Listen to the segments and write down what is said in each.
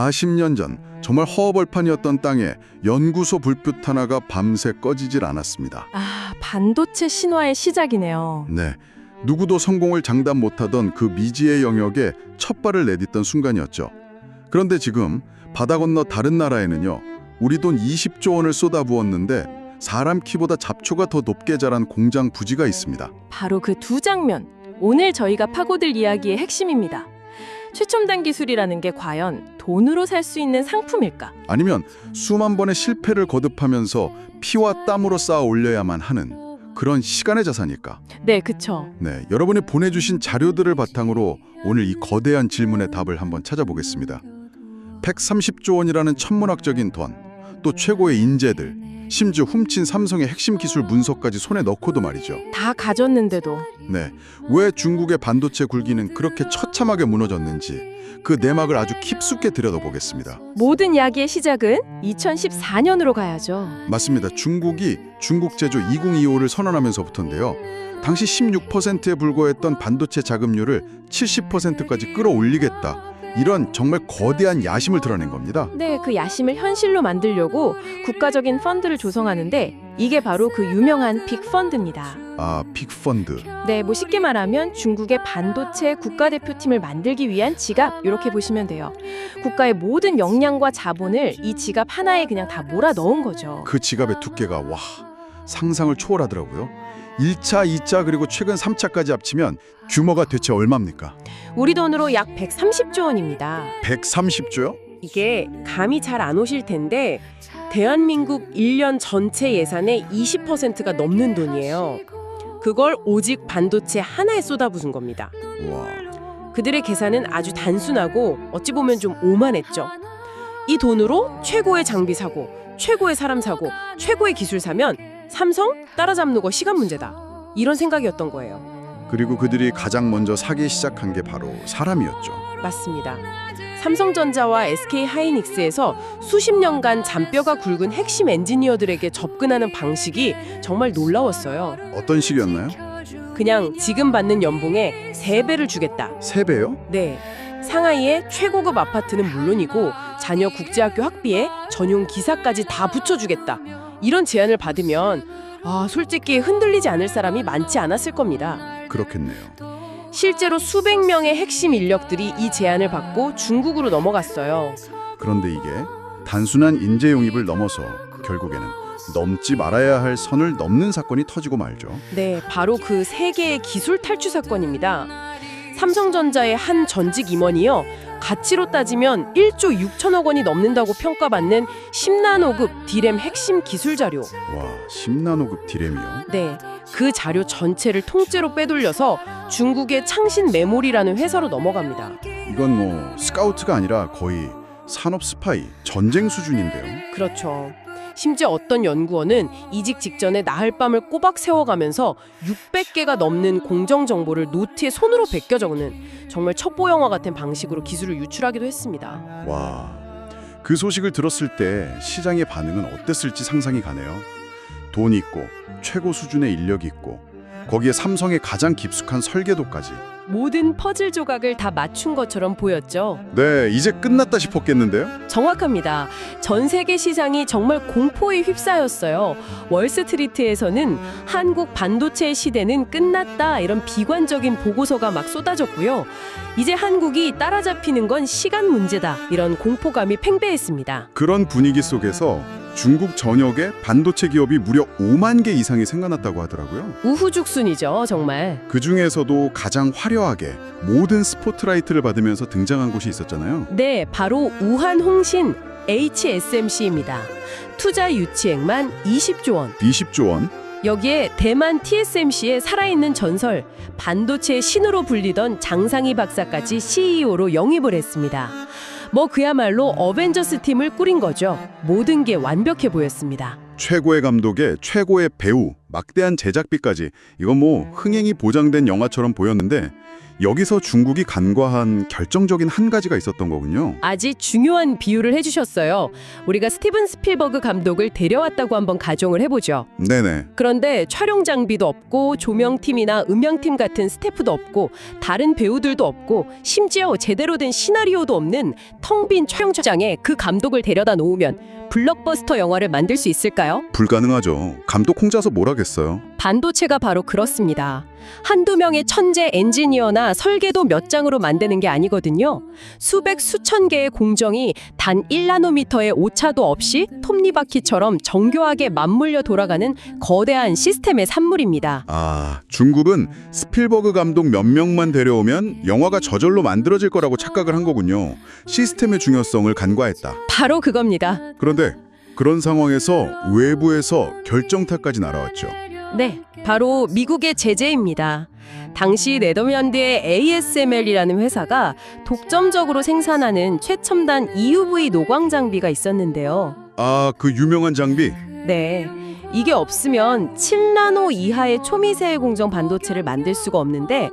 40년 전 정말 허벌판이었던 땅에 연구소 불빛 하나가 밤새 꺼지질 않았습니다. 아, 반도체 신화의 시작이네요. 네, 누구도 성공을 장담 못하던 그 미지의 영역에 첫 발을 내딛던 순간이었죠. 그런데 지금 바다 건너 다른 나라에는요. 우리 돈 20조 원을 쏟아부었는데 사람 키보다 잡초가 더 높게 자란 공장 부지가 있습니다. 바로 그 두 장면. 오늘 저희가 파고들 이야기의 핵심입니다. 최첨단 기술이라는 게 과연 돈으로 살 수 있는 상품일까? 아니면 수만 번의 실패를 거듭하면서 피와 땀으로 쌓아 올려야만 하는 그런 시간의 자산일까? 네, 그쵸. 네, 여러분이 보내주신 자료들을 바탕으로 오늘 이 거대한 질문의 답을 한번 찾아보겠습니다. 130조 원이라는 천문학적인 돈, 또 최고의 인재들, 심지어 훔친 삼성의 핵심 기술 문서까지 손에 넣고도 말이죠. 다 가졌는데도 네, 왜 중국의 반도체 굴기는 그렇게 처참하게 무너졌는지 그 내막을 아주 깊숙이 들여다보겠습니다. 모든 이야기의 시작은 2014년으로 가야죠. 맞습니다. 중국이 중국 제조 2025를 선언하면서부터인데요. 당시 16%에 불과했던 반도체 자금률을 70%까지 끌어올리겠다. 이런 정말 거대한 야심을 드러낸 겁니다. 네, 그 야심을 현실로 만들려고 국가적인 펀드를 조성하는데 이게 바로 그 유명한 빅펀드입니다. 아, 빅펀드. 네, 뭐 쉽게 말하면 중국의 반도체 국가대표팀을 만들기 위한 지갑 이렇게 보시면 돼요. 국가의 모든 역량과 자본을 이 지갑 하나에 그냥 다 몰아 넣은 거죠. 그 지갑의 두께가 와, 상상을 초월하더라고요. 1차, 2차 그리고 최근 3차까지 합치면 규모가 대체 얼마입니까? 우리 돈으로 약 130조 원입니다. 130조요? 이게 감이 잘 안 오실 텐데 대한민국 1년 전체 예산의 20%가 넘는 돈이에요. 그걸 오직 반도체 하나에 쏟아부은 겁니다. 와, 그들의 계산은 아주 단순하고 어찌 보면 좀 오만했죠. 이 돈으로 최고의 장비 사고, 최고의 사람 사고, 최고의 기술 사면 삼성 따라잡는 거 시간 문제다. 이런 생각이었던 거예요. 그리고 그들이 가장 먼저 사기 시작한 게 바로 사람이었죠. 맞습니다. 삼성전자와 SK 하이닉스에서 수십 년간 잔뼈가 굵은 핵심 엔지니어들에게 접근하는 방식이 정말 놀라웠어요. 어떤 식이었나요? 그냥 지금 받는 연봉의 세배를 주겠다. 세 배요? 네. 상하이의 최고급 아파트는 물론이고 자녀 국제학교 학비에 전용 기사까지 다 붙여주겠다. 이런 제안을 받으면 아, 솔직히 흔들리지 않을 사람이 많지 않았을 겁니다. 그렇겠네요. 실제로 수백 명의 핵심 인력들이 이 제안을 받고 중국으로 넘어갔어요. 그런데 이게 단순한 인재 용입을 넘어서 결국에는 넘지 말아야 할 선을 넘는 사건이 터지고 말죠. 네, 바로 그 세계의 기술 탈취 사건입니다. 삼성전자의 한 전직 임원이요. 가치로 따지면 1조 6천억 원이 넘는다고 평가받는 10나노급 디램 핵심 기술 자료. 와, 10나노급 디램이요? 네, 그 자료 전체를 통째로 빼돌려서 중국의 창신 메모리라는 회사로 넘어갑니다. 이건 뭐 스카우트가 아니라 거의 산업 스파이, 전쟁 수준인데요. 그렇죠. 심지어 어떤 연구원은 이직 직전에 나흘 밤을 꼬박 세워가면서 600개가 넘는 공정 정보를 노트에 손으로 베껴 적는 정말 첩보 영화 같은 방식으로 기술을 유출하기도 했습니다. 와, 그 소식을 들었을 때 시장의 반응은 어땠을지 상상이 가네요. 돈 있고 최고 수준의 인력이 있고 거기에 삼성의 가장 깊숙한 설계도까지. 모든 퍼즐 조각을 다 맞춘 것처럼 보였죠. 네, 이제 끝났다 싶었겠는데요. 정확합니다. 전 세계 시장이 정말 공포에 휩싸였어요. 월스트리트에서는 한국 반도체 시대는 끝났다 이런 비관적인 보고서가 막 쏟아졌고요. 이제 한국이 따라잡히는 건 시간 문제다 이런 공포감이 팽배했습니다. 그런 분위기 속에서 중국 전역에 반도체 기업이 무려 5만 개 이상이 생겨났다고 하더라고요. 우후죽순이죠, 정말. 그 중에서도 가장 화려하게 모든 스포트라이트를 받으면서 등장한 곳이 있었잖아요. 네, 바로 우한 홍신 HSMC입니다. 투자 유치액만 20조 원. 20조 원. 여기에 대만 TSMC의 살아있는 전설, 반도체의 신으로 불리던 장상희 박사까지 CEO로 영입을 했습니다. 뭐 그야말로 어벤져스 팀을 꾸린 거죠. 모든 게 완벽해 보였습니다. 최고의 감독에 최고의 배우, 막대한 제작비까지 이건 뭐 흥행이 보장된 영화처럼 보였는데 여기서 중국이 간과한 결정적인 한 가지가 있었던 거군요. 아주 중요한 비유를 해주셨어요. 우리가 스티븐 스필버그 감독을 데려왔다고 한번 가정을 해보죠. 네네. 그런데 촬영 장비도 없고 조명팀이나 음향팀 같은 스태프도 없고 다른 배우들도 없고 심지어 제대로 된 시나리오도 없는 텅 빈 촬영장에 그 감독을 데려다 놓으면 블록버스터 영화를 만들 수 있을까요? 불가능하죠. 감독 혼자서 뭘 하겠어요. 반도체가 바로 그렇습니다. 한두 명의 천재 엔지니어나 설계도 몇 장으로 만드는 게 아니거든요. 수백 수천 개의 공정이 단 1나노미터의 오차도 없이 톱니바퀴처럼 정교하게 맞물려 돌아가는 거대한 시스템의 산물입니다. 아, 중국은 스필버그 감독 몇 명만 데려오면 영화가 저절로 만들어질 거라고 착각을 한 거군요. 시스템의 중요성을 간과했다. 바로 그겁니다. 그런데 그런 상황에서 외부에서 결정타까지 날아왔죠. 네, 바로 미국의 제재입니다. 당시 네덜란드의 ASML이라는 회사가 독점적으로 생산하는 최첨단 EUV 노광 장비가 있었는데요. 아, 그 유명한 장비. 네. 이게 없으면 7나노 이하의 초미세의 공정 반도체를 만들 수가 없는데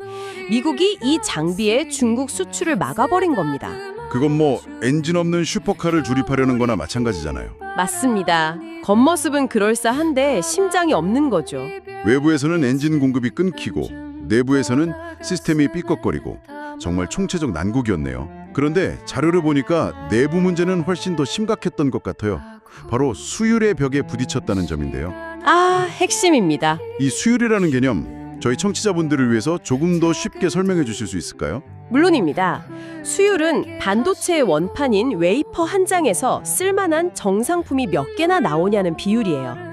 미국이 이 장비에 중국 수출을 막아버린 겁니다. 그건 뭐 엔진 없는 슈퍼카를 조립하려는 거나 마찬가지잖아요. 맞습니다. 겉모습은 그럴싸한데 심장이 없는 거죠. 외부에서는 엔진 공급이 끊기고 내부에서는 시스템이 삐걱거리고 정말 총체적 난국이었네요. 그런데 자료를 보니까 내부 문제는 훨씬 더 심각했던 것 같아요. 바로 수율의 벽에 부딪혔다는 점인데요. 아, 핵심입니다. 이 수율이라는 개념 저희 청취자분들을 위해서 조금 더 쉽게 설명해 주실 수 있을까요? 물론입니다. 수율은 반도체의 원판인 웨이퍼 한 장에서 쓸만한 정상품이 몇 개나 나오냐는 비율이에요.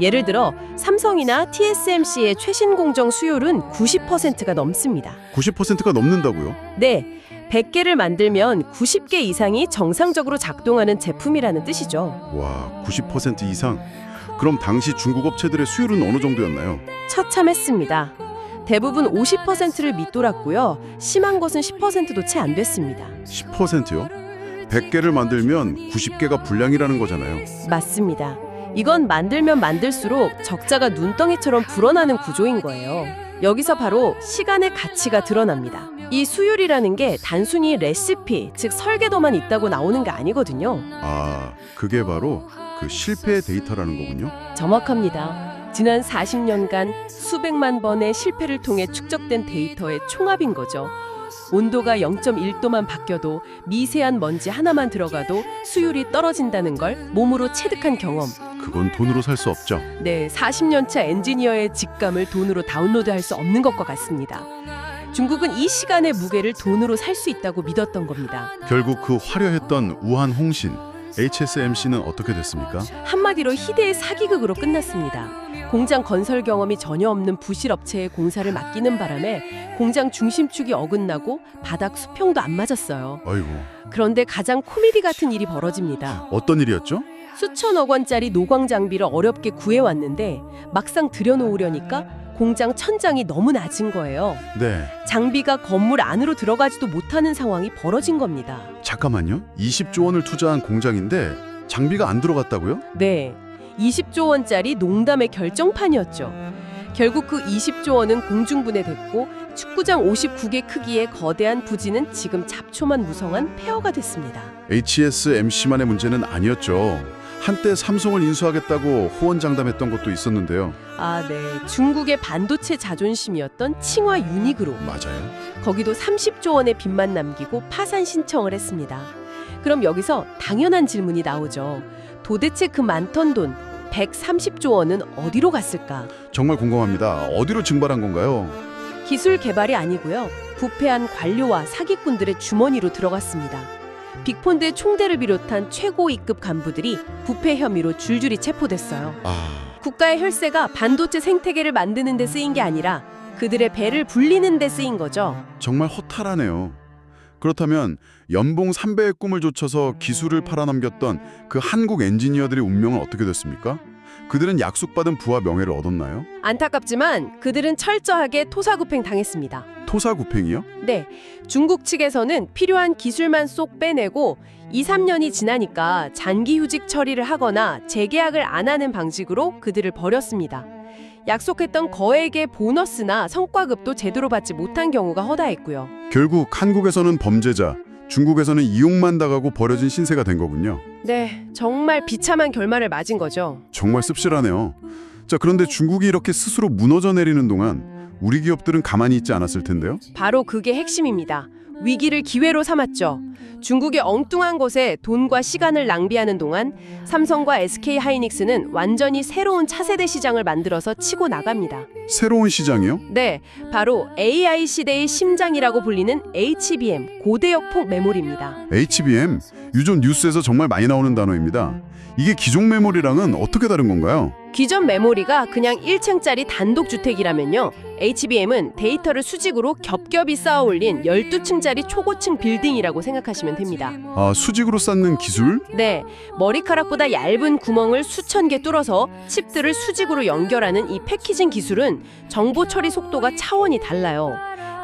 예를 들어 삼성이나 TSMC의 최신 공정 수율은 90%가 넘습니다. 90%가 넘는다고요? 네, 100개를 만들면 90개 이상이 정상적으로 작동하는 제품이라는 뜻이죠. 와, 90% 이상. 그럼 당시 중국 업체들의 수율은 어느 정도였나요? 처참했습니다. 대부분 50%를 밑돌았고요. 심한 것은 10%도 채 안 됐습니다. 10%요? 100개를 만들면 90개가 불량이라는 거잖아요. 맞습니다. 이건 만들면 만들수록 적자가 눈덩이처럼 불어나는 구조인 거예요. 여기서 바로 시간의 가치가 드러납니다. 이 수율이라는 게 단순히 레시피, 즉 설계도만 있다고 나오는 게 아니거든요. 아, 그게 바로 그 실패의 데이터라는 거군요. 정확합니다. 지난 40년간 수백만 번의 실패를 통해 축적된 데이터의 총합인 거죠. 온도가 0.1도만 바뀌어도 미세한 먼지 하나만 들어가도 수율이 떨어진다는 걸 몸으로 체득한 경험. 그건 돈으로 살 수 없죠. 네, 40년차 엔지니어의 직감을 돈으로 다운로드할 수 없는 것과 같습니다. 중국은 이 시간의 무게를 돈으로 살 수 있다고 믿었던 겁니다. 결국 그 화려했던 우한 홍신 HSMC는 어떻게 됐습니까? 한마디로 희대의 사기극으로 끝났습니다. 공장 건설 경험이 전혀 없는 부실 업체에 공사를 맡기는 바람에 공장 중심축이 어긋나고 바닥 수평도 안 맞았어요. 아이고, 그런데 가장 코미디 같은 일이 벌어집니다. 어떤 일이었죠? 수천억 원짜리 노광 장비를 어렵게 구해왔는데 막상 들여놓으려니까 공장 천장이 너무 낮은 거예요. 네. 장비가 건물 안으로 들어가지도 못하는 상황이 벌어진 겁니다. 잠깐만요. 20조 원을 투자한 공장인데 장비가 안 들어갔다고요? 네. 20조 원짜리 농담의 결정판이었죠. 결국 그 20조 원은 공중분해됐고 축구장 59개 크기의 거대한 부지는 지금 잡초만 무성한 폐허가 됐습니다. HSMC만의 문제는 아니었죠. 한때 삼성을 인수하겠다고 호언장담했던 것도 있었는데요. 아, 네. 중국의 반도체 자존심이었던 칭화 유니그룹. 맞아요. 거기도 30조 원의 빚만 남기고 파산 신청을 했습니다. 그럼 여기서 당연한 질문이 나오죠. 도대체 그 많던 돈 130조 원은 어디로 갔을까? 정말 궁금합니다. 어디로 증발한 건가요? 기술 개발이 아니고요. 부패한 관료와 사기꾼들의 주머니로 들어갔습니다. 빅폰드 총대를 비롯한 최고위급 간부들이 부패 혐의로 줄줄이 체포됐어요. 아, 국가의 혈세가 반도체 생태계를 만드는 데 쓰인 게 아니라 그들의 배를 불리는 데 쓰인 거죠. 정말 허탈하네요. 그렇다면 연봉 3배의 꿈을 좇아서 기술을 팔아넘겼던 그 한국 엔지니어들의 운명은 어떻게 됐습니까? 그들은 약속받은 부와 명예를 얻었나요? 안타깝지만 그들은 철저하게 토사구팽 당했습니다. 토사구팽이요? 네, 중국 측에서는 필요한 기술만 쏙 빼내고 2, 3년이 지나니까 장기 휴직 처리를 하거나 재계약을 안 하는 방식으로 그들을 버렸습니다. 약속했던 거액의 보너스나 성과급도 제대로 받지 못한 경우가 허다했고요. 결국 한국에서는 범죄자, 중국에서는 이용만 당하고 버려진 신세가 된 거군요. 네, 정말 비참한 결말을 맞은 거죠. 정말 씁쓸하네요. 자, 그런데 중국이 이렇게 스스로 무너져 내리는 동안 우리 기업들은 가만히 있지 않았을 텐데요. 바로 그게 핵심입니다. 위기를 기회로 삼았죠. 중국의 엉뚱한 곳에 돈과 시간을 낭비하는 동안 삼성과 SK 하이닉스는 완전히 새로운 차세대 시장을 만들어서 치고 나갑니다. 새로운 시장이요? 네, 바로 AI 시대의 심장이라고 불리는 HBM 고대역폭 메모리입니다. HBM, 유전 뉴스에서 정말 많이 나오는 단어입니다. 이게 기존 메모리랑은 어떻게 다른 건가요? 기존 메모리가 그냥 1층짜리 단독 주택이라면요. HBM은 데이터를 수직으로 겹겹이 쌓아 올린 12층짜리 초고층 빌딩이라고 생각하시면 됩니다. 아, 수직으로 쌓는 기술? 네, 머리카락보다 얇은 구멍을 수천 개 뚫어서 칩들을 수직으로 연결하는 이 패키징 기술은 정보 처리 속도가 차원이 달라요.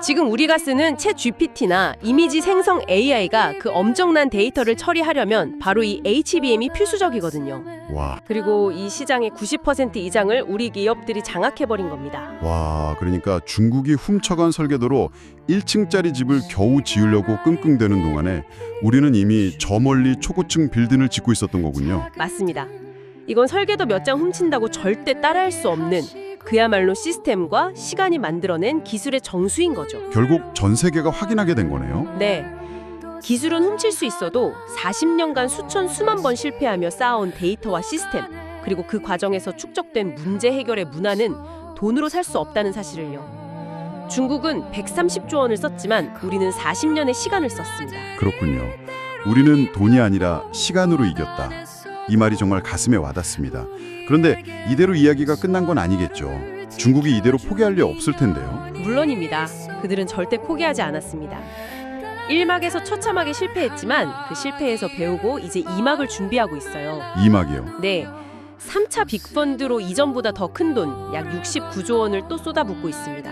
지금 우리가 쓰는 챗 GPT나 이미지 생성 AI가 그 엄청난 데이터를 처리하려면 바로 이 HBM이 필수적이거든요. 와, 그리고 이 시장의 90% 이상을 우리 기업들이 장악해버린 겁니다. 와, 그러니까 중국이 훔쳐간 설계도로 1층짜리 집을 겨우 지으려고 끙끙대는 동안에 우리는 이미 저 멀리 초고층 빌딩을 짓고 있었던 거군요. 맞습니다. 이건 설계도 몇 장 훔친다고 절대 따라할 수 없는 그야말로 시스템과 시간이 만들어낸 기술의 정수인 거죠. 결국 전 세계가 확인하게 된 거네요. 네. 기술은 훔칠 수 있어도 40년간 수천 수만 번 실패하며 쌓아온 데이터와 시스템, 그리고 그 과정에서 축적된 문제 해결의 문화는 돈으로 살 수 없다는 사실을요. 중국은 130조 원을 썼지만 우리는 40년의 시간을 썼습니다. 그렇군요. 우리는 돈이 아니라 시간으로 이겼다. 이 말이 정말 가슴에 와닿습니다. 그런데 이대로 이야기가 끝난 건 아니겠죠. 중국이 이대로 포기할 리 없을 텐데요. 물론입니다. 그들은 절대 포기하지 않았습니다. 1막에서 처참하게 실패했지만 그 실패에서 배우고 이제 2막을 준비하고 있어요. 이막이요. 네. 3차 빅펀드로 이전보다 더 큰 돈, 약 69조 원을 또 쏟아붓고 있습니다.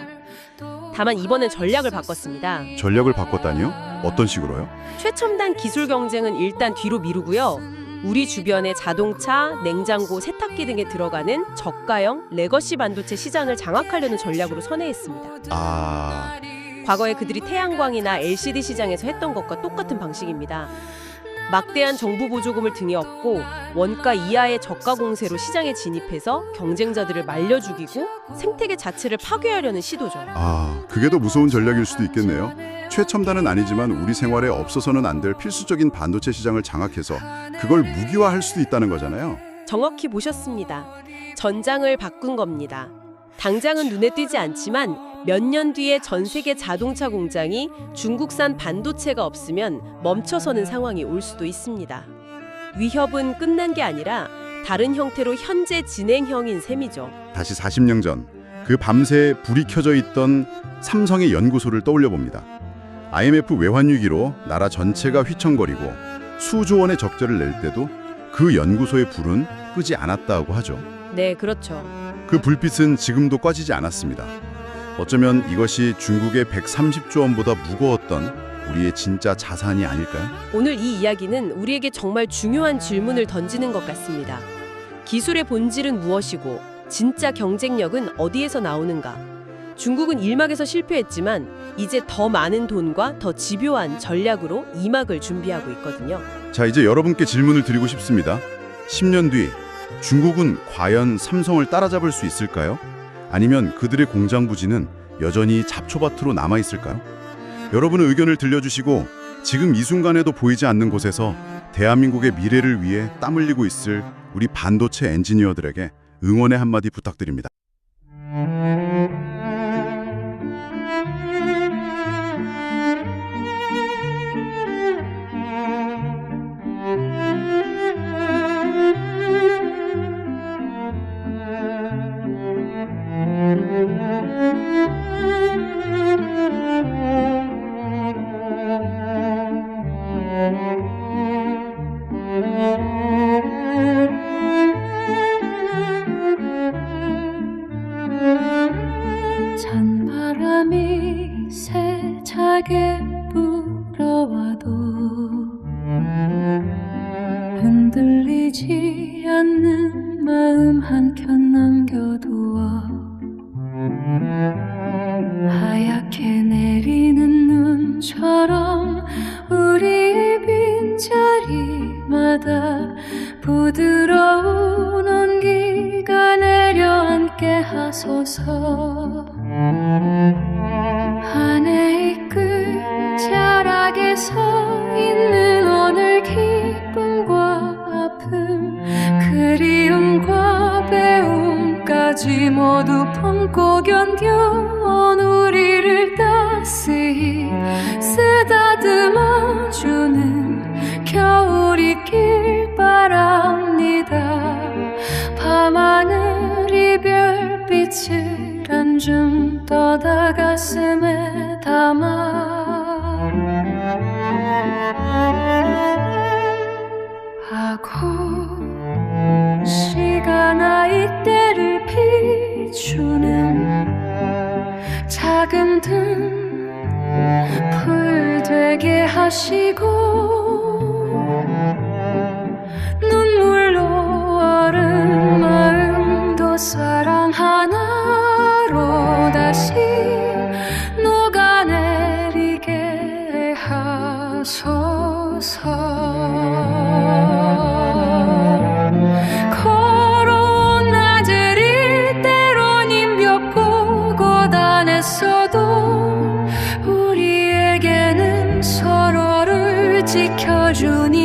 다만 이번엔 전략을 바꿨습니다. 전략을 바꿨다니요? 어떤 식으로요? 최첨단 기술 경쟁은 일단 뒤로 미루고요. 우리 주변의 자동차, 냉장고, 세탁기 등에 들어가는 저가형 레거시 반도체 시장을 장악하려는 전략으로 선회했습니다. 아, 과거에 그들이 태양광이나 LCD 시장에서 했던 것과 똑같은 방식입니다. 막대한 정부 보조금을 등에 업고 원가 이하의 저가 공세로 시장에 진입해서 경쟁자들을 말려 죽이고 생태계 자체를 파괴하려는 시도죠. 아, 그게 더 무서운 전략일 수도 있겠네요. 최첨단은 아니지만 우리 생활에 없어서는 안 될 필수적인 반도체 시장을 장악해서 그걸 무기화할 수도 있다는 거잖아요. 정확히 보셨습니다. 전장을 바꾼 겁니다. 당장은 눈에 띄지 않지만 몇 년 뒤에 전 세계 자동차 공장이 중국산 반도체가 없으면 멈춰서는 상황이 올 수도 있습니다. 위협은 끝난 게 아니라 다른 형태로 현재 진행형인 셈이죠. 다시 40년 전 그 밤새 불이 켜져 있던 삼성의 연구소를 떠올려 봅니다. IMF 외환 위기로 나라 전체가 휘청거리고 수조 원의 적자를 낼 때도 그 연구소의 불은 끄지 않았다고 하죠. 네, 그렇죠. 그 불빛은 지금도 꺼지지 않았습니다. 어쩌면 이것이 중국의 130조 원보다 무거웠던 우리의 진짜 자산이 아닐까요? 오늘 이 이야기는 우리에게 정말 중요한 질문을 던지는 것 같습니다. 기술의 본질은 무엇이고 진짜 경쟁력은 어디에서 나오는가? 중국은 1막에서 실패했지만 이제 더 많은 돈과 더 집요한 전략으로 2막을 준비하고 있거든요. 자, 이제 여러분께 질문을 드리고 싶습니다. 10년 뒤 중국은 과연 삼성을 따라잡을 수 있을까요? 아니면 그들의 공장 부지는 여전히 잡초밭으로 남아 있을까요? 여러분의 의견을 들려주시고 지금 이 순간에도 보이지 않는 곳에서 대한민국의 미래를 위해 땀 흘리고 있을 우리 반도체 엔지니어들에게 응원의 한마디 부탁드립니다. 불어와도 끝까지 모두 품고 견뎌. 가끔 등풀 되게 하시고 지켜주니